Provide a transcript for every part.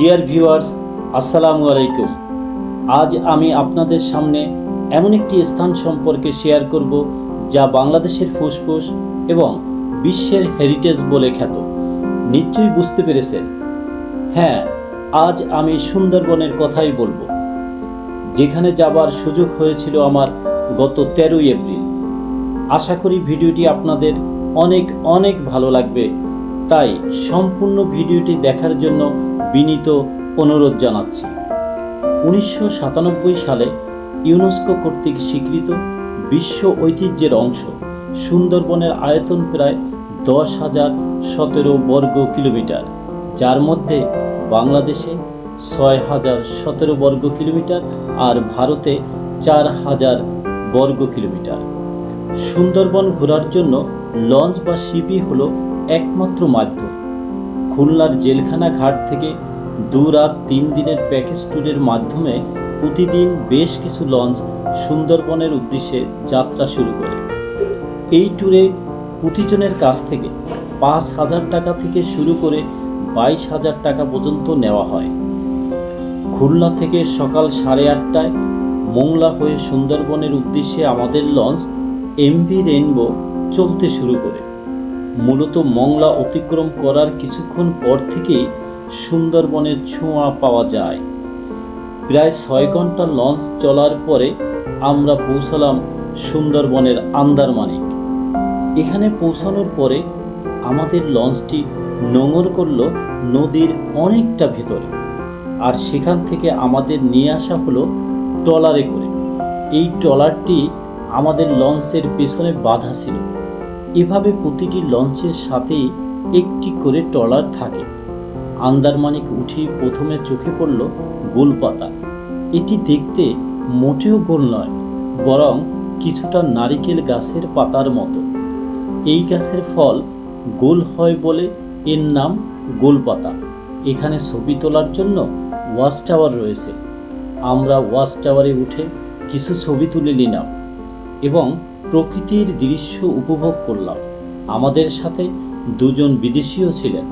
Dear viewers আসসালামু আলাইকুম। আজ আমি আপনাদের সামনে এমন একটি স্থান সম্পর্কে শেয়ার করব যা বাংলাদেশের ফুসফুস এবং বিশ্বের হেরিটেজ বলে খ্যাত। নিশ্চয়ই বুঝতে পেরেছেন। হ্যাঁ আজ আমি সুন্দরবনের কথাই বলব। যেখানে যাবার সুযোগ হয়েছিল আমার গত তেরোই এপ্রিল। আশা করি ভিডিওটি আপনাদের অনেক অনেক ভালো লাগবে। তাই সম্পূর্ণ ভিডিওটি দেখার জন্য বিনীত অনুরোধ জানাচ্ছি। উনিশশো সাতানব্বই সালে ইউনেস্কো কর্তৃক স্বীকৃত বিশ্ব ঐতিহ্যের অংশ সুন্দরবনের আয়তন প্রায় দশ হাজার সতেরো বর্গ কিলোমিটার, যার মধ্যে বাংলাদেশে ছয় হাজার সতেরো বর্গ কিলোমিটার আর ভারতে চার হাজার বর্গ কিলোমিটার। সুন্দরবন ঘোরার জন্য লঞ্চ বা শিপই হলো একমাত্র মাধ্যম। খুলনার জেলখানা ঘাট থেকে দু রাত তিন দিনের প্যাকেজ ট্যুরের মাধ্যমে প্রতিদিন বেশ কিছু লঞ্চ সুন্দরবনের উদ্দেশ্যে যাত্রা শুরু করে। এই ট্যুরে প্রতিজনের কাছ থেকে পাঁচ হাজার টাকা থেকে শুরু করে বাইশ হাজার টাকা পর্যন্ত নেওয়া হয়। খুলনা থেকে সকাল সাড়ে আটটায় মোংলা হয়ে সুন্দরবনের উদ্দেশ্যে আমাদের লঞ্চ এমভি রেইনবো চলতে শুরু করে। মূলত মংলা অতিক্রম করার কিছুক্ষণ পর থেকেই সুন্দরবনের ছোঁয়া পাওয়া যায়। প্রায় ছয় ঘণ্টা লঞ্চ চলার পরে আমরা পৌঁছালাম সুন্দরবনের আন্দারমানিক। এখানে পৌঁছানোর পরে আমাদের লঞ্চটি নোঙর করল নদীর অনেকটা ভিতরে আর সেখান থেকে আমাদের নিয়ে আসা হলো ট্রলারে করে। এই ট্রলারটি আমাদের লঞ্চের পেছনে বাধা ছিল। এভাবে প্রতিটি লঞ্চের সাথেই একটি করে ট্রলার থাকে। আন্দারমানিক উঠেই প্রথমে চোখে পড়ল গোলপাতা। এটি দেখতে মোটেও গোল নয়, বরং কিছুটা নারিকেল গাছের পাতার মতো। এই গাছের ফল গোল হয় বলে এর নাম গোলপাতা। এখানে ছবি তোলার জন্য ওয়াচ টাওয়ার রয়েছে। আমরা ওয়াচ টাওয়ারে উঠে কিছু ছবি তুলে নিলাম এবং প্রকৃতির দৃশ্য উপভোগ করলাম। আমাদের সাথে দুজন বিদেশিও ছিলেন।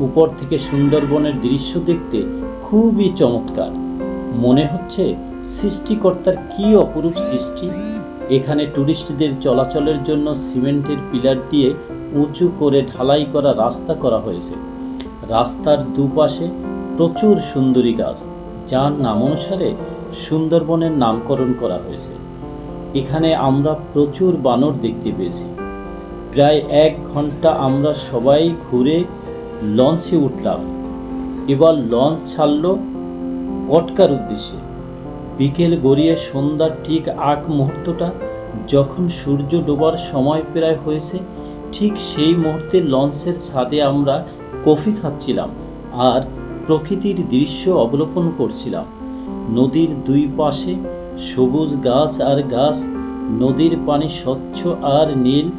উপর থেকে সুন্দরবনের দৃশ্য দেখতে খুবই চমৎকার। মনে হচ্ছে সৃষ্টিকর্তার কী অপরূপ সৃষ্টি। এখানে ট্যুরিস্টদের চলাচলের জন্য সিমেন্টের পিলার দিয়ে উঁচু করে ঢালাই করা রাস্তা করা হয়েছে। রাস্তার দুপাশে প্রচুর সুন্দরী গাছ, যার নাম অনুসারে সুন্দরবনের নামকরণ করা হয়েছে। এখানে আমরা প্রচুর বানর দেখতে পেয়েছি। প্রায় এক ঘণ্টা আমরা সবাই ঘুরে লঞ্চে উঠলাম। এবার লঞ্চ ছাড়ল কটকার উদ্দেশ্যে। বিকেল গড়িয়ে সন্ধ্যার ঠিক আগ মুহূর্তটা যখন সূর্য ডোবার সময় প্রায় হয়েছে, ঠিক সেই মুহূর্তে লঞ্চের ছাদে আমরা কফি খাচ্ছিলাম আর প্রকৃতির দৃশ্য অবলোকন করছিলাম। নদীর দুই পাশে সবুজ গাছ আর গাছ, নদীর পানি স্বচ্ছ আর নীল।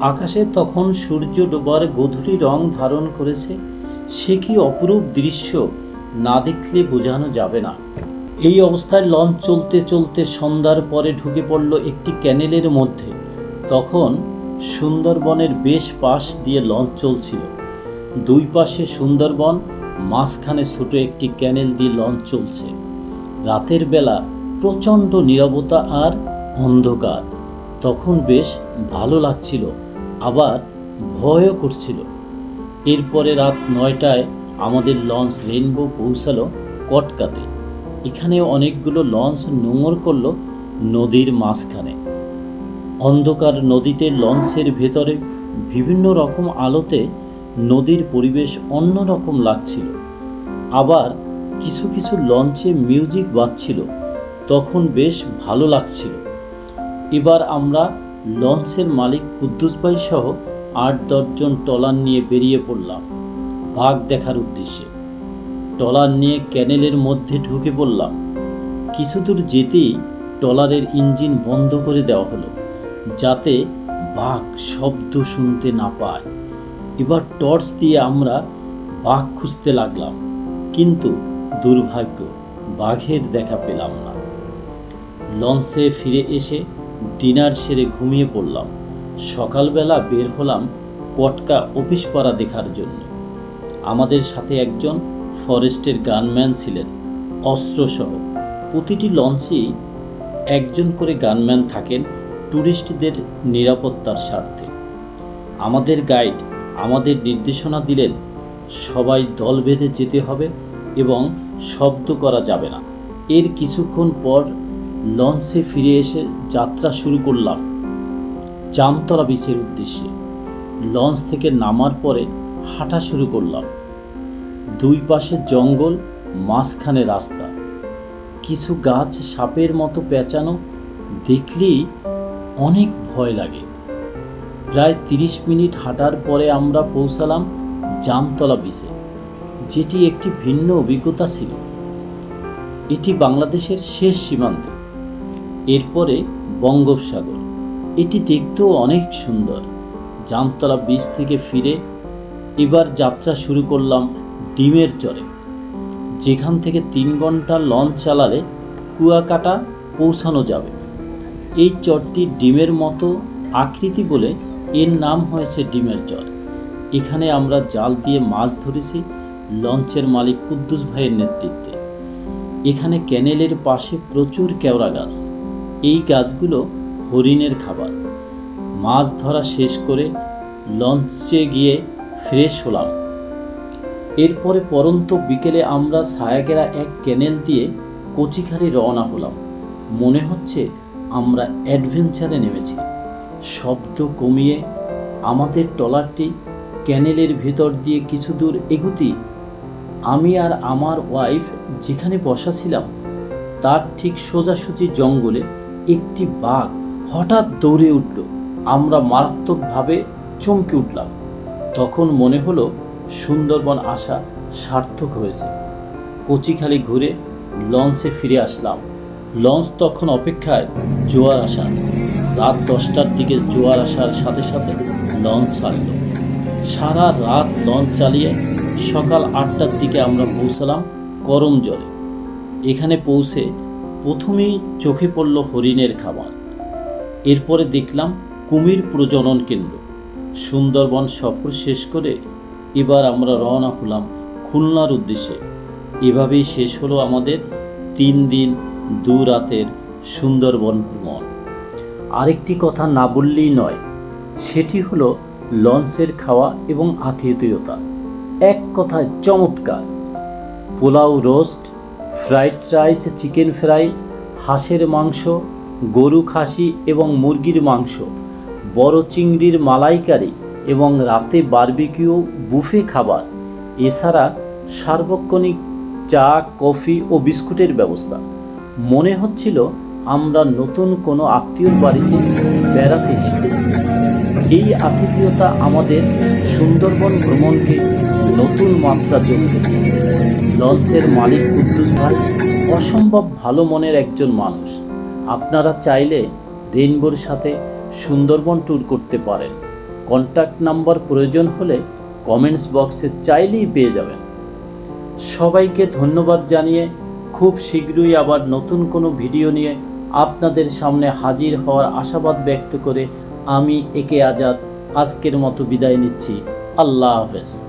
আকাশে তখন সূর্য ডোবার গধূলি রং ধারণ করেছে, সে কি অপরূপ দৃশ্য না দেখলে বোঝানো যাবে না। এই অবস্থায় লঞ্চ চলতে চলতে সন্ধ্যার পরে ঢুকে পড়ল একটি ক্যানেলের মধ্যে। তখন সুন্দরবনের বেশ পাশ দিয়ে লঞ্চ চলছিল। দুই পাশে সুন্দরবন, মাঝখানে ছোট একটি ক্যানেল দিয়ে লঞ্চ চলছে। রাতের বেলা প্রচণ্ড নীরবতা আর অন্ধকার। তখন বেশ ভালো লাগছিল, আবার ভয়ও করছিল। এরপরে রাত নয়টায় আমাদের লঞ্চ রেনবো পৌঁছালো কটকাতে। এখানে অনেকগুলো লঞ্চ নোঙর করল নদীর মাঝখানে। অন্ধকার নদীতে লঞ্চের ভেতরে বিভিন্ন রকম আলোতে নদীর পরিবেশ অন্যরকম লাগছিল। আবার কিছু কিছু লঞ্চে মিউজিক বাজছিল। তখন বেশ ভালো লাগছিল। এবার আমরা লঞ্চের মালিক কুদ্দুস ভাই সহ আট দশজন টলার নিয়ে বেরিয়ে পড়লাম ভাগ দেখার উদ্দেশ্যে। টলার নিয়ে ক্যানেলের মধ্যে ঢুকে পড়লাম। কিছু দূর যেতেই টলারের ইঞ্জিন বন্ধ করে দেওয়া হলো, যাতে বাঘ শব্দ শুনতে না পায়। এবার টর্চ দিয়ে আমরা বাঘ খুঁজতে লাগলাম, কিন্তু দুর্ভাগ্য বাঘের দেখা পেলাম না। লঞ্চে ফিরে এসে ডিনার সেরে ঘুমিয়ে পড়লাম। সকালবেলা বের হলাম কটকা অফিস পাড়া দেখার জন্য। আমাদের সাথে একজন ফরেস্টের গানম্যান ছিলেন, অস্ত্রসহ। প্রতিটি লঞ্চেই একজন করে গানম্যান থাকেন ট্যুরিস্টদের নিরাপত্তার স্বার্থে। আমাদের গাইড আমাদের নির্দেশনা দিলেন, সবাই দল বেঁধে যেতে হবে এবং শব্দ করা যাবে না। এর কিছুক্ষণ পর লঞ্চে ফিরে এসে যাত্রা শুরু করলাম। জামতলা বিচের উদ্দেশ্যে। লঞ্চ থেকে নামার পরে হাঁটা শুরু করলাম। দুই পাশে জঙ্গল, মাঝখানে রাস্তা। কিছু গাছ সাপের মতো পেঁচানো দেখলেই অনেক ভয় লাগে। প্রায় তিরিশ মিনিট হাঁটার পরে আমরা পৌঁছালাম জামতলা বিচে, যেটি একটি ভিন্ন অভিজ্ঞতা ছিল। এটি বাংলাদেশের শেষ সীমান্ত। এরপরে বঙ্গোপসাগর। এটি দেখতেও অনেক সুন্দর। জামতলা বিচ থেকে ফিরে এবার যাত্রা শুরু করলাম ডিমের চরে। যেখান থেকে তিন ঘণ্টা লঞ্চ চালালে কুয়াকাটা পৌঁছানো যাবে। এই চরটি ডিমের মতো আকৃতি বলে এর নাম হয়েছে ডিমের চর। এখানে আমরা জাল দিয়ে মাছ ধরেছি লঞ্চের মালিক কুদ্দুস ভাইয়ের নেতৃত্বে। এখানে ক্যানেলের পাশে প্রচুর কেওড়া গাছ। এই গাছগুলো হরিণের খাবার। মাছ ধরা শেষ করে লঞ্চে গিয়ে ফ্রেশ হলাম। এরপরে পরন্ত বিকেলে আমরা ছায়াগেরা এক ক্যানেল দিয়ে কচিখালি রওনা হলাম। মনে হচ্ছে আমরা অ্যাডভেঞ্চারে নেমেছি। শব্দ কমিয়ে আমাদের ট্রলারটি ক্যানেলের ভেতর দিয়ে কিছু দূর এগুতি। আমি আর আমার ওয়াইফ যেখানে বসা ছিলাম, তার ঠিক সোজাসুজি জঙ্গলে একটি বাঘ হঠাৎ দৌড়ে উঠল। আমরা মারাত্মকভাবে চমকে উঠলাম। তখন মনে হলো সুন্দরবন আসা সার্থক হয়েছে। কচিখালি ঘুরে লঞ্চে ফিরে আসলাম। লঞ্চ তখন অপেক্ষায় জোয়ার আসা। রাত দশটার দিকে জোয়ার আসার সাথে সাথে লঞ্চ ছাড়ল। সারা রাত লঞ্চ চালিয়ে সকাল আটটার দিকে আমরা পৌঁছালাম করম জলে এখানে পৌঁছে প্রথমেই চোখে পড়ল হরিণের খাবার। এরপরে দেখলাম কুমির প্রজনন কেন্দ্র। সুন্দরবন সফর শেষ করে এবার আমরা রওনা হলাম খুলনার উদ্দেশ্যে। এভাবেই শেষ হলো আমাদের তিন দিন দু রাতের সুন্দরবন ভ্রমণ। আরেকটি কথা না বললেই নয়, সেটি হলো লঞ্চের খাওয়া এবং আতিথেয়তা। এক কথায় চমৎকার। Pulao roast fried rice chicken fry হাঁসের মাংস, গরু খাসি এবং মুরগির মাংস, বড় চিংড়ির মালাইকারি এবং রাতে বারবিকিউ বুফে খাবার। এছাড়া সার্বক্ষণিক চা, কফি ও বিস্কুটের ব্যবস্থা। মনে হচ্ছিল আমরা নতুন কোনো আত্মীয়র বাড়িতে বেড়াতে এসেছি। এই আতিথেয়তা আমাদের সুন্দরবন ভ্রমণকে নতুন মাত্রা যোগ করেছে। লঞ্চের মালিক কুদ্দুস ভাই অসম্ভব ভালো মনের একজন মানুষ। আপনারা চাইলে রেইনবোর সাথে সুন্দরবন ট্যুর করতে পারেন। কন্ট্যাক্ট নাম্বার প্রয়োজন হলে কমেন্টস বক্সে চাইলেই পেয়ে যাবেন। সবাইকে ধন্যবাদ জানিয়ে খুব শীঘ্রই আবার নতুন কোনো ভিডিও নিয়ে আপনাদের সামনে হাজির হওয়ার আশাবাদ ব্যক্ত করে আমি একে আজাদ আজকের মতো বিদায় নিচ্ছি। আল্লাহ হাফেজ।